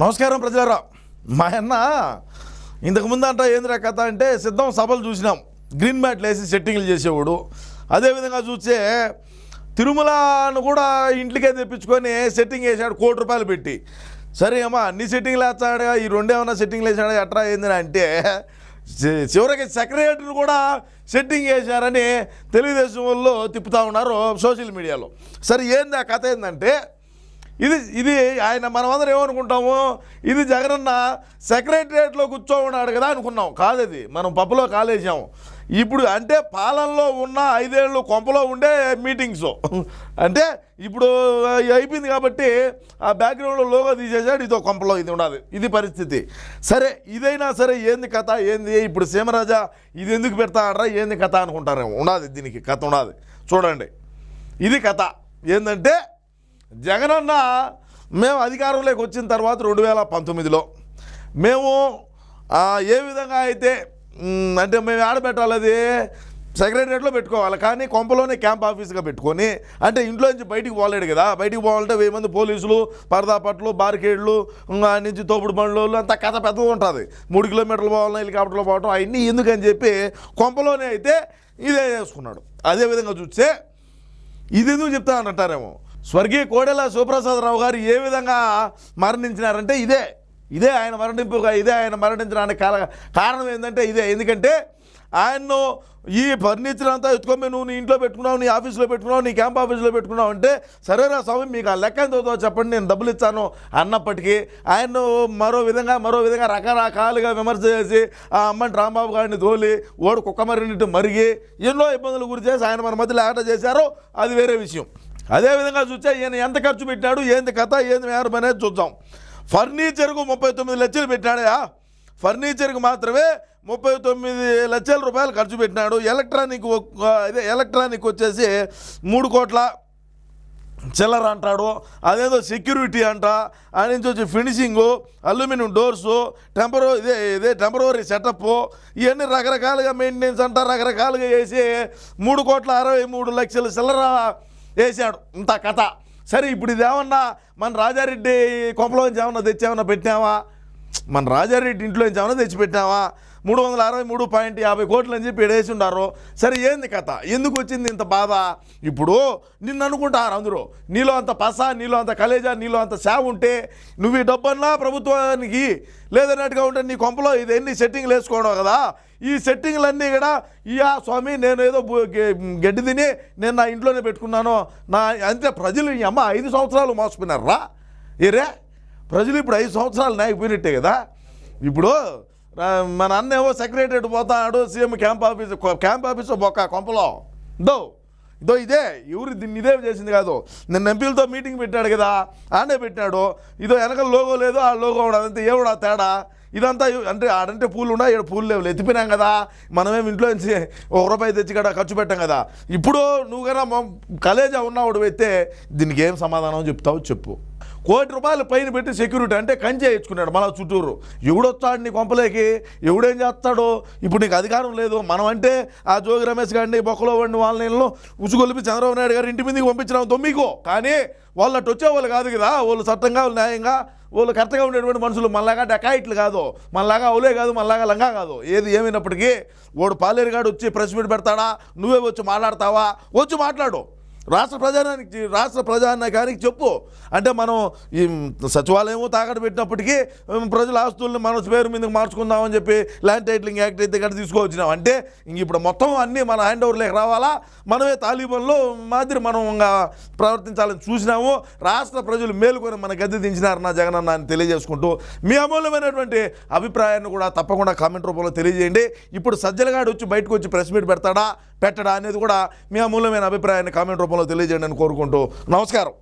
నమస్కారం ప్రజలారా. మా అన్న ఇంతకుముందు అంట ఏందిరా కథ అంటే సిద్ధం సభలు చూసినాం. గ్రీన్ మ్యాట్లు వేసి సెట్టింగ్లు చేసేవాడు. అదేవిధంగా చూస్తే తిరుమలను కూడా ఇంట్లోకే తెప్పించుకొని సెట్టింగ్ వేసాడు కోటి రూపాయలు పెట్టి. సరే అమ్మా అన్ని సెట్టింగ్లు వేస్తాడా? ఈ రెండేమన్నా సెట్టింగ్లు వేసాడు? ఎట్రా ఏంది అంటే చివరికి సెక్రటరీని కూడా సెట్టింగ్ చేశారని తెలుగుదేశం వాళ్ళు తిప్పుతా ఉన్నారు సోషల్ మీడియాలో. సరే ఏంది ఆ కథ ఏంటంటే ఇది ఇది ఆయన మనమందరం ఏమనుకుంటాము? ఇది జగనన్న సెక్రటరియట్లో కూర్చో ఉన్నాడు కదా అనుకున్నాం. కాదు అది మనం పప్పులో కాలేసాము ఇప్పుడు అంటే పాలనలో ఉన్న ఐదేళ్ళు కొంపలో ఉండే మీటింగ్స్. అంటే ఇప్పుడు అయిపోయింది కాబట్టి ఆ బ్యాక్గ్రౌండ్లో లోగో తీసేసాడు ఇదో కొంపలో ఇది ఉండదు ఇది పరిస్థితి. సరే ఇదైనా సరే ఏంది కథ? ఏంది? ఇప్పుడు సీమరాజా ఇది ఎందుకు పెడతాడరా? ఏంది కథ అనుకుంటారేమో. ఉండదు దీనికి కథ ఉండదు చూడండి. ఇది కథ. ఏంటంటే జగనన్న మేము అధికారంలోకి వచ్చిన తర్వాత రెండు వేల పంతొమ్మిదిలో మేము ఏ విధంగా అయితే అంటే మేము ఆడబెట్టాలి అది సెక్రటరియట్లో పెట్టుకోవాలి. కానీ కొంపలోనే క్యాంప్ ఆఫీస్గా పెట్టుకొని అంటే ఇంట్లో నుంచి బయటికి పోలేడు కదా. బయటికి పోవాలంటే వెయ్యి మంది పోలీసులు పరదాపట్లు బార్కేడ్లు ఆ నుంచి తోపుడు బండ్లు అంతా కథ పెద్దగా ఉంటుంది. మూడు కిలోమీటర్లు పోవాలన్నా హెలికాప్టర్లో పోవటం అవన్నీ ఎందుకని చెప్పి కొంపలోనే అయితే ఇదే చేసుకున్నాడు. అదేవిధంగా చూస్తే ఇది ఎందుకు చెప్తానంటారేమో? స్వర్గీయ కోడెల శివప్రసాదరావు గారు ఏ విధంగా మరణించినారంటే ఇదే. ఇదే ఆయన మరణింపుగా ఇదే ఆయన మరణించడానికి కారణం ఏంటంటే ఇదే. ఎందుకంటే ఆయన్ను ఈ ఫర్నిచర్ అంతా ఎత్తుకొని నువ్వు నీ ఇంట్లో పెట్టుకున్నావు నీ ఆఫీస్లో పెట్టుకున్నావు నీ క్యాంప్ ఆఫీస్లో పెట్టుకున్నావు అంటే సరేరా స్వామి మీకు ఆ లెక్క ఎంతో చెప్పండి నేను డబ్బులు ఇచ్చాను అన్నప్పటికీ ఆయన్ను మరో విధంగా మరో విధంగా రకరకాలుగా విమర్శ చేసి ఆ అమ్మని రాంబాబు గారిని తోలి ఓడు కుక్క మరినట్టు మరిగి ఎన్నో ఇబ్బందులు గురి చేసి ఆయన మన మధ్యలో ఆట చేశారో అది వేరే విషయం. అదేవిధంగా చూస్తే ఈయన ఎంత ఖర్చు పెట్టాడు ఏంది కథ ఏంది మేరం అనేది చూద్దాం. ఫర్నిచర్కు ముప్పై తొమ్మిది లక్షలు పెట్టాడయా ఫర్నిచర్కి మాత్రమే ముప్పై తొమ్మిది లక్షల రూపాయలు ఖర్చు పెట్టినాడు. ఎలక్ట్రానిక్ అదే ఇదే ఎలక్ట్రానిక్ వచ్చేసి మూడు కోట్ల చిల్లర అంటాడు అదేదో సెక్యూరిటీ అంట ఆయన నుంచి వచ్చి ఫినిషింగు అల్యూమినియం డోర్సు టెంపరో ఇదే ఇదే టెంపరీ సెటప్ ఇవన్నీ రకరకాలుగా మెయింటెనెన్స్ అంట రకరకాలుగా వేసి మూడు కోట్ల అరవై మూడు లక్షల చిల్లర వేసాడు ఇంత కథ. సరే ఇప్పుడు ఇదేమన్నా ఏమన్నా మన రాజారెడ్డి కొంపలోంచి ఏమన్నా తెచ్చామన్నా పెట్టామా మన రాజారెడ్డి ఇంట్లో నుంచి ఏమన్నా తెచ్చిపెట్టామా మూడు వందల అరవై మూడు పాయింట్ యాభై కోట్లు అని చెప్పి ఎడేసి ఉండారు సరే ఏంది కథ? ఎందుకు వచ్చింది ఇంత బాధ? ఇప్పుడు నిన్ను అనుకుంటారు అందరూ. నీలో అంత పస నీలో అంత కలేజా నీలో అంత సేవ ఉంటే నువ్వు ఈ డబ్బన్నా ప్రభుత్వానికి లేదన్నట్టుగా ఉంటే నీ కొంపలో ఇది ఎన్ని సెట్టింగ్లు వేసుకోవడం కదా? ఈ సెట్టింగ్లన్నీ కూడా ఇయా స్వామి నేను ఏదో గడ్డి తిని నేను నా ఇంట్లోనే పెట్టుకున్నాను. నా అంతే ప్రజలు ఈ అమ్మ ఐదు సంవత్సరాలు మోసపోయినారా? ఏరే? ప్రజలు ఇప్పుడు ఐదు సంవత్సరాలు నాయకపోయినట్టే కదా. ఇప్పుడు మన అన్న ఏమో సెక్రటరేట్ పోతాడు CM camp office camp office బొక్క కొంపలో. దో ఇదో ఇదే ఎవరు దీన్ని ఇదే చేసింది కాదు. నిన్న ఎంపీలతో మీటింగ్ పెట్టాడు కదా ఆడే పెట్టాడు. ఇదో వెనక లోగో లేదు ఆ లోగో ఉండదు అంతే తేడా. ఇదంతా అంటే ఆడంటే పూలు ఉన్నా ఇక్కడ పూలు లేవు. ఎత్తిపోయినాం కదా మనమేం ఇంట్లో నుంచి ఒక రూపాయి తెచ్చి కూడా ఖర్చు పెట్టాం కదా. ఇప్పుడు నువ్వు కన్నా కలేజా ఉన్నావుడు అయితే దీనికి ఏం సమాధానం చెప్తావు చెప్పు. కోటి రూపాయలు పైన పెట్టి సెక్యూరిటీ అంటే కంచి వేయించుకున్నాడు మన చుట్టూరు. ఎవడొస్తాడు నీ కొంపలేకి? ఎవడేం చేస్తాడో? ఇప్పుడు నీకు అధికారం లేదు. మనం అంటే ఆ జోగి రమేష్ గారిని బొక్కలో వండి వాళ్ళ నీళ్ళు ఉసుగొలిపి చంద్రబాబు నాయుడు గారు ఇంటి మీదకి పంపించినాం తొమ్మికో కానీ వాళ్ళు అటు వచ్చేవాళ్ళు కాదు కదా. వాళ్ళు చట్టంగా వాళ్ళు న్యాయంగా వాళ్ళు కరెక్ట్గా ఉండేటువంటి మనుషులు. మళ్ళాగా డకాయిట్లు కాదు. మళ్ళాగా అవులే కాదు మళ్ళాగా లంగా కాదు. ఏది ఏమైనప్పటికీ వాడు పాలేరుగాడు వచ్చి ప్రెస్ మీట్ పెడతాడా? నువ్వే వచ్చి మాట్లాడతావా? వచ్చి మాట్లాడు. రాష్ట్ర ప్రజానానికి రాష్ట్ర ప్రజానికానికి చెప్పు. అంటే మనం ఈ సచివాలయం తాకట్టు పెట్టినప్పటికీ ప్రజల ఆస్తుల్ని మన పేరు మీదకి మార్చుకుందామని చెప్పి ల్యాండ్ టైటిలింగ్ యాక్ట్ అయితే ఇక్కడ తీసుకువచ్చినాం. అంటే ఇంక ఇప్పుడు మొత్తం అన్నీ మన హ్యాండ్ ఓవర్లోకి రావాలా? మనమే తాలిబాన్లో మాదిరి మనం ఇంకా ప్రవర్తించాలని చూసినాము. రాష్ట్ర ప్రజలు మేలుకొని మన గద్దె దించినారు నా జగనన్న అని తెలియజేసుకుంటూ మీ అమూల్యమైనటువంటి అభిప్రాయాన్ని కూడా తప్పకుండా కామెంట్ రూపంలో తెలియజేయండి. ఇప్పుడు సజ్జలగాడు వచ్చి బయటకు వచ్చి ప్రెస్ మీట్ పెడతాడా పెట్టడా అనేది కూడా మీ అమూల్యమైన అభిప్రాయాన్ని కామెంట్ రూపంలో తెలియజేయండి అని కోరుకుంటూ నమస్కారం.